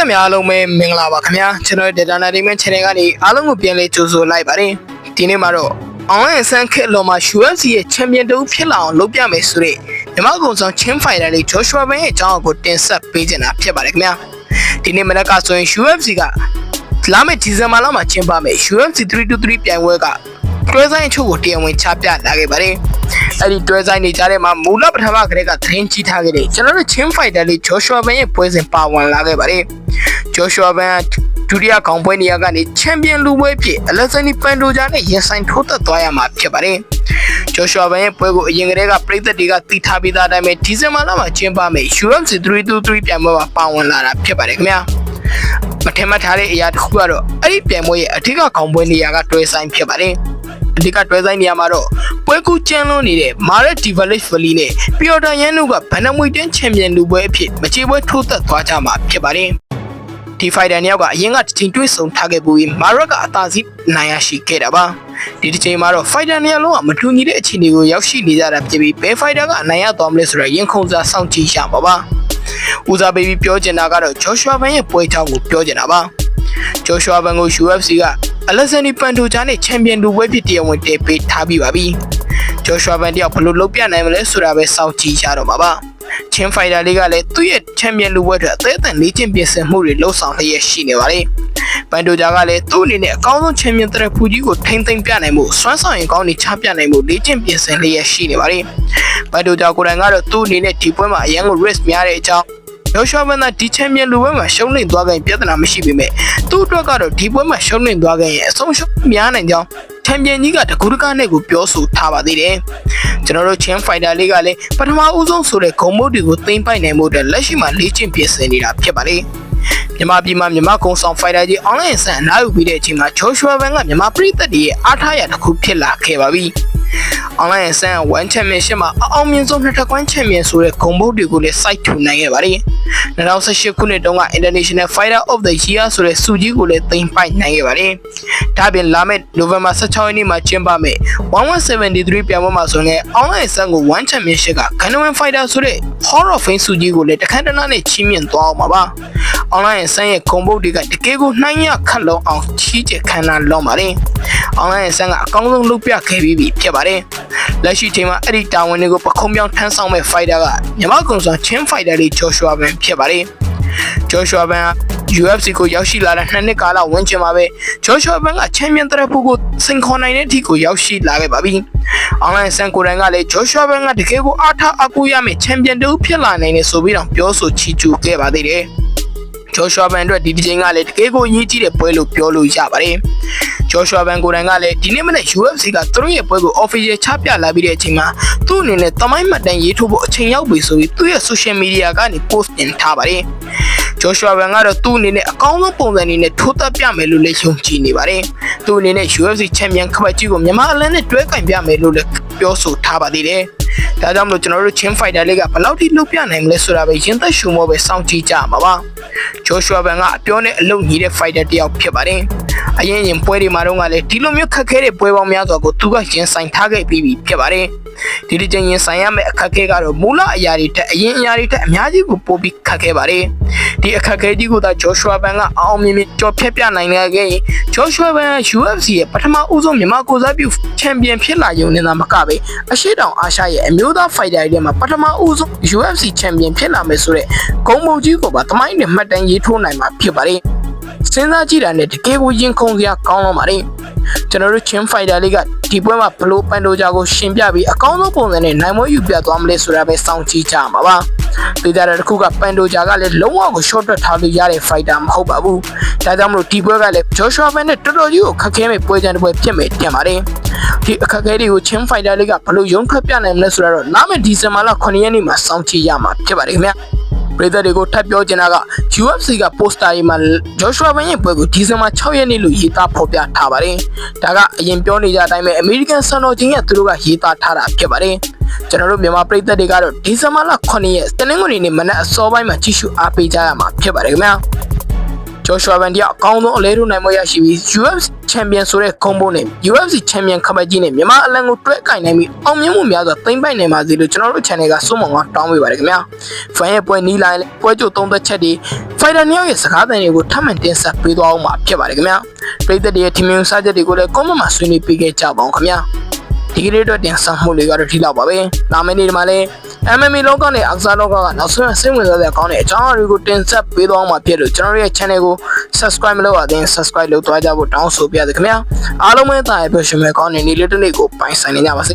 သက်များအားလုံးပဲမင်္ဂလာပါခင်ဗျာကျွန်တော်တို့ Data Entertainment Channel ကနေအားလုံးကိုပြန်လည်ကြိုဆိုလိုက်ပါတယ်ဒီနေ့မှာတော့ online ဆန်းခက်လော်မှာ UFC ရဲ့ချန်ပီယံတူဖြစ်လာအောင်လုပ်ပြမယ်ဆိုတဲ့မြမကုံဆောင်ချင်းဖိုင်တာလေး Joshua Ben ရဲ့အကြောင်းအကိုတင်ဆက်ပေးချင်တာဖြစ်ပါတယ်ခင်ဗျာဒီနေ့မနက်ကဆိုရင် UFC ကလာမယ့်ဒီဇင်ဘာလမှာကျင်းပမယ် UFC 323ပြိုင်ပွဲကတွဲဆိုင်အချို့ကိုတရားဝင်ချပြလာခဲ့ပါတယ်။အဲ့ဒီတွဲဆိုင်နေကြတဲ့မှာမူလပထမကတည်းကသတင်းကြီးထားခဲ့တဲ့ကျွန်တော်တို့ချင်းဖိုက်တာလေး Joshua Ben ရဲ့ပွဲစဉ်ပါဝင်လာခဲ့ပါတယ်။ Joshua Ben ဒုတိယကောင်ပွဲနေရာကနေချန်ပီယံလူပွဲဖြစ် Alexander Pantoja နဲ့ရင်ဆိုင်ထိုးသက်သွားရမှာဖြစ်ပါတယ်။ Joshua Ben ရဲ့ပွဲကိုအရင်ကတည်းကပြည်သက်တွေကသိထားပြီးသားအတိုင်းပဲဒီဇင်ဘာလမှာကျင်းပမယ် UFC 323ပြိုင်ပွဲမှာပါဝင်လာတာဖြစ်ပါတယ်ခင်ဗျာ။မထင်မှတ်ထားတဲ့အရာတစ်ခုကတော့အဲ့ဒီပြိုင်ပွဲရဲ့အထက်ကကောင်ပွဲနေရာကတွဲဆိုင်ဖြစ်ပါတယ်။အဓိကတွဲဆိုင်နေရာမှာတော့ပွဲကူကျန်းလွန်းနေတဲ့ Maret Develop Valley နဲ့ Piotr Yan တို့ကဗန်နမွေတင်းချန်ပီယံလူပွဲအဖြစ်မချေပွဲထိုးသက်သွားကြမှာဖြစ်ပါတယ်။ ဒီဖိုင်တာနှစ်ယောက်ကအရင်ကတစ်ချိန်တွေ့ဆုံထားခဲ့ပူပြီး Maret ကအသာစီးနိုင်ရရှိခဲ့တာပါ။ဒီတစ်ချိန်မှာတော့ fighter နှစ်ယောက်လုံးကမတူညီတဲ့အခြေအနေကိုရောက်ရှိနေကြတာဖြစ်ပြီးဘယ် fighter ကအနိုင်ရသွားမလဲဆိုတော့ရင်ခုန်စားစောင့်ကြည့်ရမှာပါ။ဦးစားပေးပြီးပြောချင်တာကတော့ Joshua Ban ရဲ့ပွဲချောင်းကိုပြောချင်တာပါ။ Joshua Ban ကို UFC က Alexander Pantoja နဲ့ချန်ပီယံလူပွဲဖြစ်တရားဝင်တည်ပေးထားပြီးပါပြီ။ Joshua Ban တယောက်ဘယ်လိုလုပ်ပြနိုင်မလဲဆိုတာပဲစောင့်ကြည့်ရတော့မှာပါ။ ချင်းဖိုင်တာလေးကလည်းသူ့ရဲ့ချန်ပီယံလူပွဲအတွက်အသေးအံလေ့ကျင့်ပြင်ဆင်မှုတွေလှုပ်ဆောင်လျက်ရှိနေပါတယ်။ပန်တိုဂျာကလည်းသူ့အနေနဲ့အကောင်းဆုံးချန်ပီယံတရက်ဖူကြီးကိုထိမ့်သိမ့်ပြနိုင်မှုစွမ်းဆောင်ရင်ကောင်းနေချပြနိုင်မှုလေ့ကျင့်ပြင်ဆင်လျက်ရှိနေပါတယ်။ပန်တိုဂျာကိုယ်တိုင်ကတော့သူ့အနေနဲ့ဒီပွဲမှာအရန်ကို risk များတဲ့အကြောင်းယောရှောမန်သာဒီချန်ပီယံလူပွဲမှာရှုံးနိမ့်သွားခဲ့ရင်ပြဿနာမရှိပေမဲ့သူ့အတွက်ကတော့ဒီပွဲမှာရှုံးနိမ့်သွားခဲ့ရင်အဆုံးရှုံးများနိုင်ကြောင်း ချန်ပီယံကြီးကတကူတကားနဲ့ကိုပြောဆိုထားပါသေးတယ်။ကျွန်တော်တို့ချင်းဖိုင်တာလေးကလည်းပထမဦးဆုံးဆိုတဲ့ဂုံမုတ်တွေကိုသိမ့်ပိုက်နိုင်မှုအတွက်လက်ရှိမှာလေ့ကျင့်ပြင်ဆင်နေတာဖြစ်ပါလေ။မြန်မာပြည်မှာမြန်မာကုံဆောင်ဖိုင်တာကြီး online ဆန်အနားယူပြီးတဲ့အချိန်မှာ Joshua Ban ကမြန်မာပြည်သက်တွေရဲ့အားထားရတစ်ခုဖြစ်လာခဲ့ပါပြီ။ online ဆန်1 championship မှာအအောင်မြင်ဆုံးနှစ်ထပ်ကွမ်း champion ဆိုတဲ့ဂုံဘုတ်တွေကိုလည်း site ထူနိုင်ခဲ့ပါတယ်။2018ခုနှစ်တုန်းက International Fighter of the Year ဆိုတဲ့ဆုကြီးကိုလည်းသိမ်းပိုက်နိုင်ခဲ့ပါတယ်။ဒါပြင်လာမယ့် November 16ရက်နေ့မှာကျင်းပမယ့်1173ပြိုင်ပွဲမှာဆိုရင် online ဆန်ကို1 championship က Ghanaian Fighter ဆိုတဲ့ Hall of Fame ဆုကြီးကိုလည်းတခါတနာနဲ့ချီးမြှင့်သွားအောင်ပါပါ။ online ဆန်ရဲ့ဂုံဘုတ်တွေကတကယ်ကိုနှိုင်းရခတ်လုံးအောင်ချီးကျက်ခံတာလောက်ပါတယ်။ online ဆန်ကအကောင်းဆုံးလုပ်ပြခဲ့ပြီးပြီဖြစ်ပါတယ်။လက်ရှိချိန်မှာအဲ့ဒီတာဝန်တွေကိုပခုံးပြောင်းထမ်းဆောင်မဲ့ fighter ကမြန်မာကွန်ဆာချင်း fighter လေး Joshua Ban ဖြစ်ပါတယ်။ Joshua Ban က UFC ကိုရောက်ရှိလာတဲ့နှစ်နှစ်ကာလဝန်းကျင်မှာပဲ Joshua Ban ကချန်ပီယံတရဖူကိုစင်ခေါ်နိုင်တဲ့အထိကိုရောက်ရှိလာခဲ့ပါပြီ။ online ဆန်ကိုယ်တိုင်ကလည်း Joshua Ban ကတကယ်ကိုအားထားအကူရမယ့်ချန်ပီယံတူဖြစ်လာနိုင်တယ်ဆိုပြီးတော့ပြောဆိုချီးကျူးခဲ့ပါသေးတယ်။ Joshua Ban အတွက်ဒီဒီချိန်ကလည်းတကယ်ကိုအရေးကြီးတဲ့ပွဲလို့ပြောလို့ရပါတယ်။ Joshua Ban ကိုယ်တိုင်ကလည်းဒီနေ့မနေ့ UFC ကသူတို့ရဲ့ပွဲကို official ချပြလာပြီးတဲ့အချိန်မှာသူ့အနေနဲ့တမိုင်းမှတ်တမ်းရေးထိုးဖို့အချိန်ရောက်ပြီဆိုပြီးသူ့ရဲ့ social media ကနေ post တင်ထားပါတယ်။ Joshua Ban ကတော့သူ့အနေနဲ့အကောင်းဆုံးပုံစံအနေနဲ့ထိုးသက်ပြမယ်လို့လည်းယုံကြည်နေပါတယ်။သူ့အနေနဲ့ UFC Champion ခပတ်ကြီးကိုမြန်မာအလန်းနဲ့တွဲကင်ပြမယ်လို့လည်းပြောဆိုထားပါသေးတယ်။ ဒါကြောင့်မလို့ကျွန်တော်တို့ Chin Fighter လေးကဘယ်လောက်ထိလုပ်ပြနိုင်မလဲဆိုတာပဲရင်သက်ရှုံမောပဲစောင့်ကြည့်ကြမှာပါ။ Joshua Ban ကအပြောနဲ့အလုပ်ညီတဲ့ fighter တစ်ယောက်ဖြစ်ပါတယ်။ အရင်ရင်ပွဲတွေမှာတော့ကလည်းဒီလိုမျိုးခက်ခဲတဲ့ပွဲပေါင်းများစွာကိုသူကရင်ဆိုင်ထားခဲ့ပြီးပြီဖြစ်ပါတယ်။ဒီဒီချင်းရင်ဆိုင်ရမယ့်အခက်အခဲကတော့မူလအရာတွေတက်အရင်အရာတွေတက်အများကြီးကိုပိုပြီးခက်ခဲပါတယ်။ဒီအခက်အခဲကြီးကိုသာ Joshua Ban ကအောင်မြင်မြင်ကြော်ဖြတ်ပြနိုင်ခဲ့ရင် Joshua Ban က UFC ရဲ့ပထမဦးဆုံးမြန်မာကိုစားပြုချန်ပီယံဖြစ်လာရုံနဲ့သာမကပဲအရှိတောင်အာရှရဲ့အမျိုးသားဖိုက်တာတွေထဲမှာပထမဦးဆုံး UFC ချန်ပီယံဖြစ်လာမယ်ဆိုတဲ့ဂုံမုတ်ကြီးကိုပါတမိုင်းနဲ့မှတ်တမ်းရေးထိုးနိုင်မှာဖြစ်ပါတယ်။ စဉ်းစားကြည့်တာနဲ့တကယ်ကိုရင်ခုန်စရာကောင်းတော့ပါတယ်။ကျွန်တော်တို့ Chin Fighter လေးကဒီပွဲမှာဘလို့ပန်တိုဂျာကိုရှင်ပြပြီးအကောင်းဆုံးပုံစံနဲ့နိုင်မွေးယူပြသွားမလဲဆိုတာပဲစောင့်ကြည့်ကြမှာပါ။ဒေတာတစ်ခုကပန်တိုဂျာကလည်းလုံးဝကို short တွက်ထားလို့ရတဲ့ fighter မဟုတ်ပါဘူး။ဒါကြောင့်မလို့ဒီပွဲကလည်း Joshua Ban နဲ့တော်တော်ကြီးကိုခက်ခဲမဲ့ပွဲကြမ်းတစ်ပွဲဖြစ်မယ်တင်ပါတယ်။ဒီအခက်အခဲတွေကို Chin Fighter လေးကဘလို့ရုံထွက်ပြနိုင်မလဲဆိုတော့လာမယ့်ဒီဇင်ဘာလ9ရက်နေ့မှာစောင့်ကြည့်ရမှာဖြစ်ပါတယ်ခင်ဗျာ။ ပြည်သက်တွေကိုထပ်ပြောချင်တာက UFC က poster ရေးမှာ Joshua Ban ရဲ့ပွဲကိုဒီဇင်ဘာ6ရက်နေ့လို့ရေးသားဖော်ပြထားပါတယ်။ဒါကအရင်ပြောနေကြအတိုင်းပဲ American စံတော်ချိန်ကသူတို့ကရေးသားထားတာဖြစ်ပါတယ်။ကျွန်တော်တို့မြန်မာပြည်သက်တွေကတော့ဒီဇင်ဘာလ9ရက်တနင်္ဂနွေနေ့မနက်အစောပိုင်းမှာကြည့်ရှုအားပေးကြရမှာဖြစ်ပါတယ်ခင်ဗျာ။ ဂျော်ရှွာဗန်တီကအကောင်းဆုံးအလဲထိုးနိုင်မှုရရှိပြီး UFC ချန်ပီယံဆိုတဲ့ဂုဏ်ပုံနဲ့ UFC ချန်ပီယံခပတ်ကြီးနဲ့မြန်မာအလံကိုတွဲကင်နိုင်ပြီးအောင်မြင်မှုများစွာသိမ့်ပိုက်နိုင်ပါစေလို့ကျွန်တော်တို့ channel ကစွန့်မောင်ကတောင်းပေးပါတယ်ခင်ဗျာ။ fan ရဲ့ပွဲနီးလာရင်ပွဲကြိုသုံးသက်ချက်တွေ fighter နှစ်ယောက်ရဲ့စကားသံတွေကိုထပ်မံတင်ဆက်ပေးသွားအောင်မှာဖြစ်ပါတယ်ခင်ဗျာ။ပြည်သက်တွေရဲ့ team မျိုးစားချက်တွေကိုလည်း comment မှာဆွေးနွေးပေးခဲ့ကြပါအောင်ခင်ဗျာ။ ဒီကနေ့တော့တင်ဆက်မှုတွေကတော့ဒီလောက်ပါပဲ။နောက်မနေ့ဒီမှာလည်း MMA လောကနဲ့အကစားလောကကနောက်ဆုံးစိတ်ဝင်စားတဲ့အကောင်းတဲ့အကြောင်းအရာတွေကိုတင်ဆက်ပေးသွားမှာဖြစ်လို့ကျွန်တော်တို့ရဲ့ channel ကို subscribe မလုပ်ရသေးရင် subscribe လုပ်သွားကြဖို့တောင်းဆိုပါရစေခင်ဗျာအားလုံးပဲတာရပြရှင်မဲ့ကောင်းတဲ့နေ့လေးတစ်နေ့ကိုပိုင်ဆိုင်နေကြပါစေ